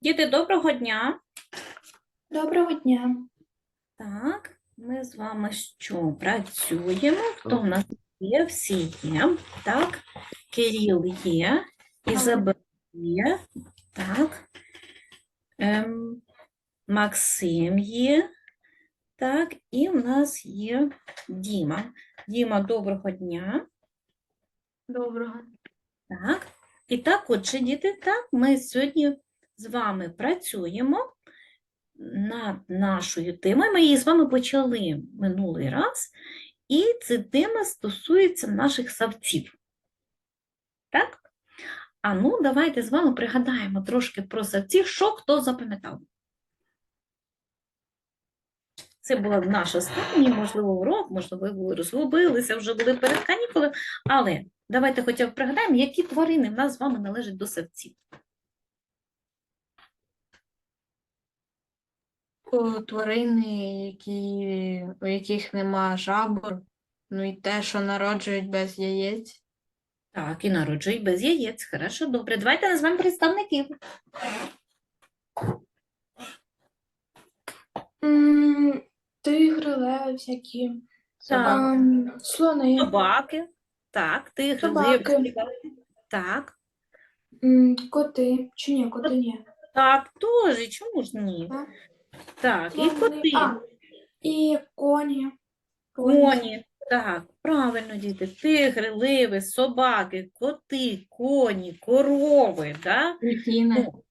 Діти, доброго дня. Доброго дня. Так, ми з вами що працюємо? Хто в нас є? Всі є. Так, Кирил є, Ізабель є. Так. Ем, Максим є. Так, і в нас є Діма. Діма, доброго дня. Доброго. Так. І так, отже, діти, так, ми сьогодні з вами працюємо над нашою темою. Ми її з вами почали минулий раз, і ця тема стосується наших савців. Так? А ну, давайте з вами пригадаємо трошки про савців, що хто запам'ятав. Це була наша останній, можливо, урок, можливо, ви розгубилися, вже були перед канікулами, але давайте хоча б пригадаємо, які тварини в нас з вами належать до савців. Тварини, які, у яких нема жабор, ну і те, що народжують без яєць. Так, і народжують без яєць. Хорошо, добре. Давайте назвемо представників. М, Тигри, леви всякі, Так. слони, Собаки. Так, тигри, Собаки. Так, м, коти, чи ні, коти ні. так, теж. Чому ж ні? Так. Так, і коти, а, і коні. коні. Так, правильно, діти. Тигри, ливи, собаки, коти, коні, корови. Да? Дельфіни. Ну,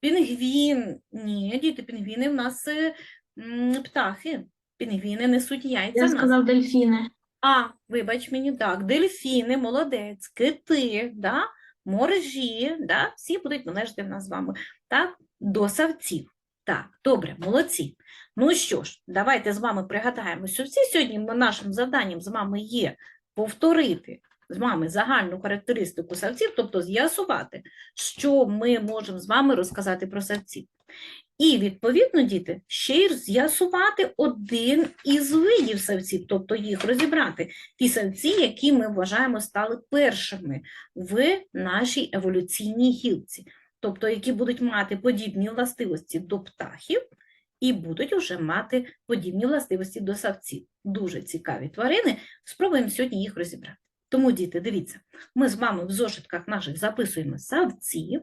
Пінгвін. Ні, діти, пінгвіни в нас е, м, птахи. Пінгвіни несуть яйця Я в нас. сказав дельфіни. А, вибач мені, так, дельфіни, молодець, кити, да? моржі, да? всі будуть належати в нас з вами так? до савців. Так, добре, молодці. Ну що ж, давайте з вами пригадаємо, що всі сьогодні нашим завданням з вами є повторити з вами загальну характеристику савців, тобто з'ясувати, що ми можемо з вами розказати про савців. І, відповідно, діти, ще й з'ясувати один із видів савців, тобто їх розібрати. Ті савці, які ми вважаємо стали першими в нашій еволюційній гілці, тобто які будуть мати подібні властивості до птахів і будуть вже мати подібні властивості до савців. Дуже цікаві тварини. Спробуємо сьогодні їх розібрати. Тому, діти, дивіться, ми з вами в зошитках наших записуємо савці,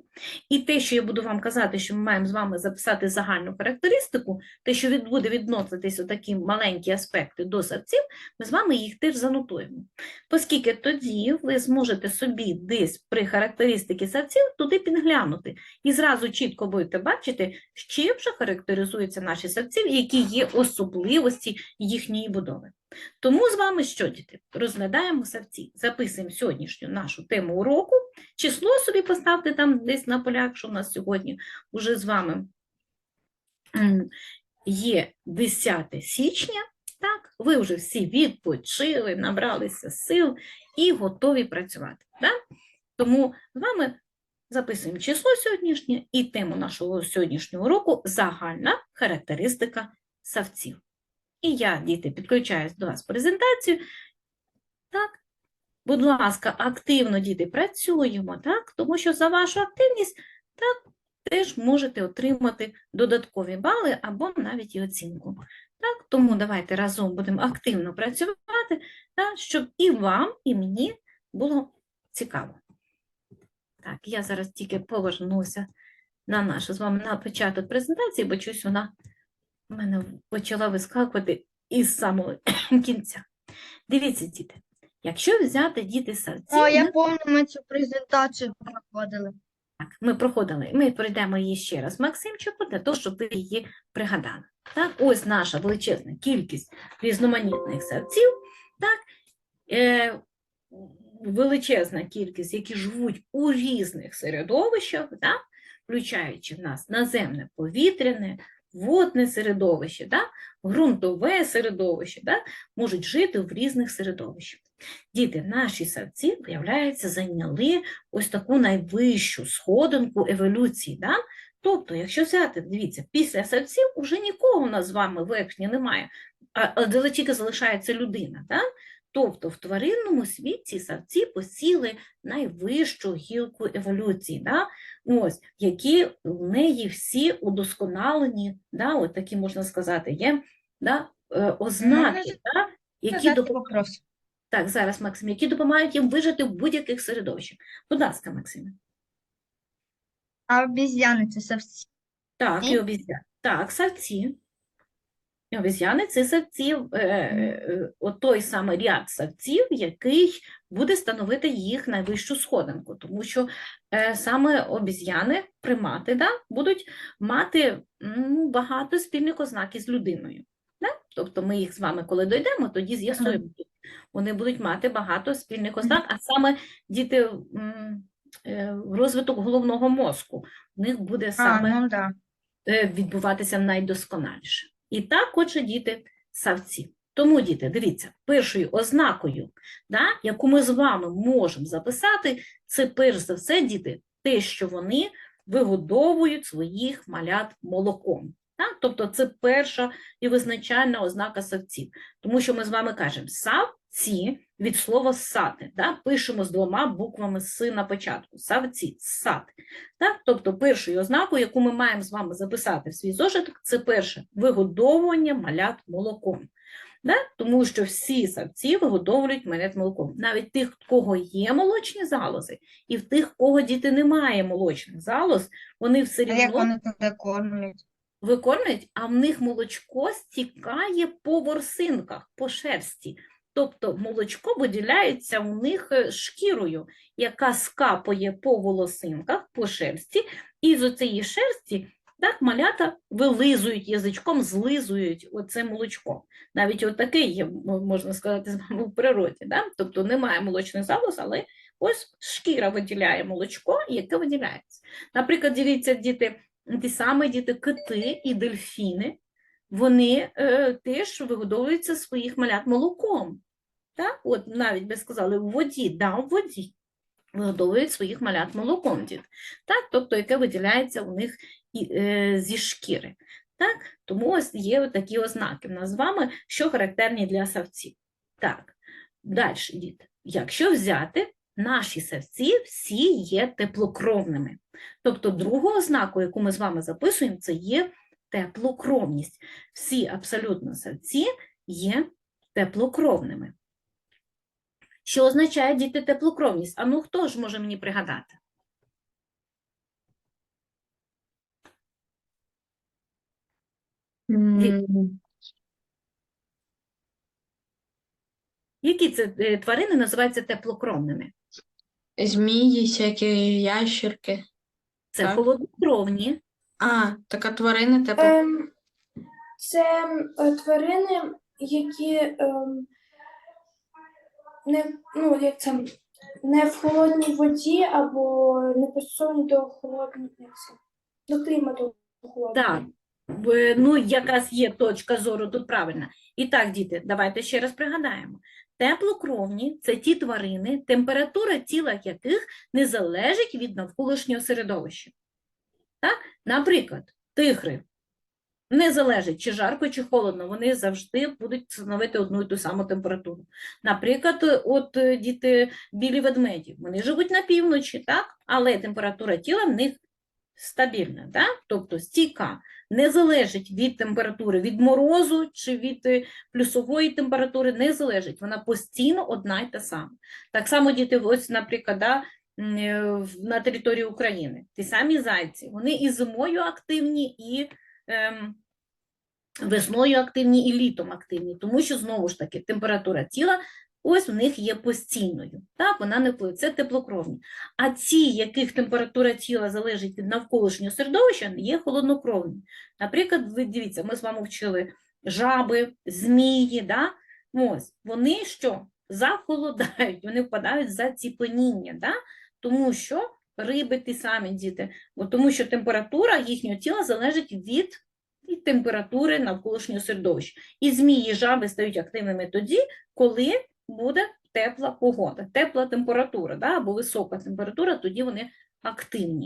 і те, що я буду вам казати, що ми маємо з вами записати загальну характеристику, те, що буде відноситись такі маленькі аспекти до савців, ми з вами їх теж занотуємо. Оскільки тоді ви зможете собі десь при характеристики савців туди підглянути і зразу чітко будете бачити, з чим же характеризуються наші савці, які є особливості їхньої будови. Тому з вами що, діти? Розглядаємо савці, записуємо сьогоднішню нашу тему уроку, число собі поставте там десь на полях, що у нас сьогодні уже з вами є 10 січня, так, ви вже всі відпочили, набралися сил і готові працювати. Так? Тому з вами записуємо число сьогоднішнє і тему нашого сьогоднішнього уроку загальна характеристика савців. І я, діти, підключаюсь до вас презентацію. Так, будь ласка, активно, діти, працюємо, так? Тому що за вашу активність так, теж можете отримати додаткові бали або навіть і оцінку. Так, тому давайте разом будемо активно працювати, так, щоб і вам, і мені було цікаво. Так, я зараз тільки повернуся на нашу з вами на початок презентації, бо чусь вона в мене почала вискакувати із самого кінця. Дивіться, діти, якщо взяти діти савців, О, я пам'ятаю, ми цю презентацію проходили. так, ми проходили, ми пройдемо її ще раз Максимчику, для того, щоб ви її пригадали. Так, ось наша величезна кількість різноманітних савців, так, е, величезна кількість, які живуть у різних середовищах, так, включаючи в нас наземне повітряне, водне середовище, да, ґрунтове середовище, да, можуть жити в різних середовищах. Діти, наші савці, виявляється, зайняли ось таку найвищу сходинку еволюції. Да? Тобто, якщо взяти, дивіться, після савців вже нікого у нас з вами верхня немає, а а тільки залишається людина. Да? Тобто в тваринному світі савці посіли найвищу гілку еволюції, да? Ось, які в неї всі удосконалені, да? от такі можна сказати, є да? е, ознаки, да? які допомагають. Так, зараз, Максим, які допомагають їм вижити в будь-яких середовищах. Будь ласка, Максиме. А обіз'яни це совці. Так, і обіз'яни. Так, савці. Обіз'яни це савці, е, е, той самий ряд савців, який буде становити їх найвищу сходинку, тому що е, саме обіз'яни, примати, да, будуть мати багато спільних ознак із людиною. Да? Тобто ми їх з вами, коли дійдемо, тоді з'ясуємо. Вони будуть мати багато спільних ознак, а саме діти е, розвиток головного мозку. У них буде А, саме ну да. е, відбуватися найдосконаліше. І так, отже, діти савці. Тому, діти, дивіться, першою ознакою, да, яку ми з вами можемо записати, це перш за все, діти, те, що вони вигодовують своїх малят молоком. Так? Тобто це перша і визначальна ознака савців. Тому що ми з вами кажемо савці від слова сати. Да? Пишемо з двома буквами «с» на початку. Савці, сати. Так? Тобто першою ознакою, яку ми маємо з вами записати в свій зошиток, це перше вигодовування малят молоком. Да? Тому що всі савці вигодовують малят молоком. Навіть тих, в кого є молочні залози, і в тих, в кого діти немає молочних залоз, вони все А як вони туди кормлять? Викормлюють, а в них молочко стікає по ворсинках, по шерсті. Тобто молочко виділяється у них е, шкірою, яка скапує по волосинках, по шерсті, і з оцієї шерсті так малята вилизують язичком, злизують оце молочко. Навіть отаке є, можна сказати, в природі. Да? Тобто немає молочних залоз, але ось шкіра виділяє молочко, яке виділяється. Наприклад, дивіться, діти, ті самі діти кити і дельфіни, вони е, теж вигодовуються своїх малят молоком. Так? От навіть би сказали, в воді, да, в воді вигодовують своїх малят молоком, діти. Так? Тобто, яке виділяється у них і, е, зі шкіри. Так? Тому ось є такі ознаки в нас з вами, що характерні для савців. Так, далі, діти. Якщо взяти, наші савці всі є теплокровними. Тобто другу ознаку, яку ми з вами записуємо, це є теплокровність. Всі абсолютно савці є теплокровними. Що означає діти теплокровність? А ну хто ж може мені пригадати? М, Які це е, тварини називаються теплокровними? Змії, всякі ящерки. Це Так. холоднокровні, А, така тварина тепло. Ем, це е, тварини, які ем, не, ну, як це, не в холодній воді або не пристосовані до холодної, як це, до клімату холодного. Так, Б- ну, якраз є точка зору тут правильна. І так, діти, давайте ще раз пригадаємо. Теплокровні – це ті тварини, температура тіла яких не залежить від навколишнього середовища. Так? Наприклад, тигри не залежить, чи жарко, чи холодно, вони завжди будуть становити одну і ту саму температуру. Наприклад, от е, діти білі ведмеді, вони живуть на півночі, так? але температура тіла в них стабільна, так? тобто стійка, не залежить від температури, від морозу чи від е, плюсової температури, не залежить, вона постійно одна й та сама. Так само діти, ось, наприклад, да, е, на території України, ті самі зайці, вони і зимою активні, і ем, весною активні, і літом активні, тому що, знову ж таки, температура тіла ось в них є постійною, так, вона не впливає, це теплокровні. А ті, яких температура тіла залежить від навколишнього середовища, є холоднокровні. Наприклад, ви дивіться, ми з вами вчили жаби, змії, да? ось, вони що? Захолодають, вони впадають в заціпеніння, да? тому що риби ті самі діти, бо тому що температура їхнього тіла залежить від температури навколишнього середовища. І змії, і жаби стають активними тоді, коли буде тепла погода, тепла температура, да, або висока температура, тоді вони активні.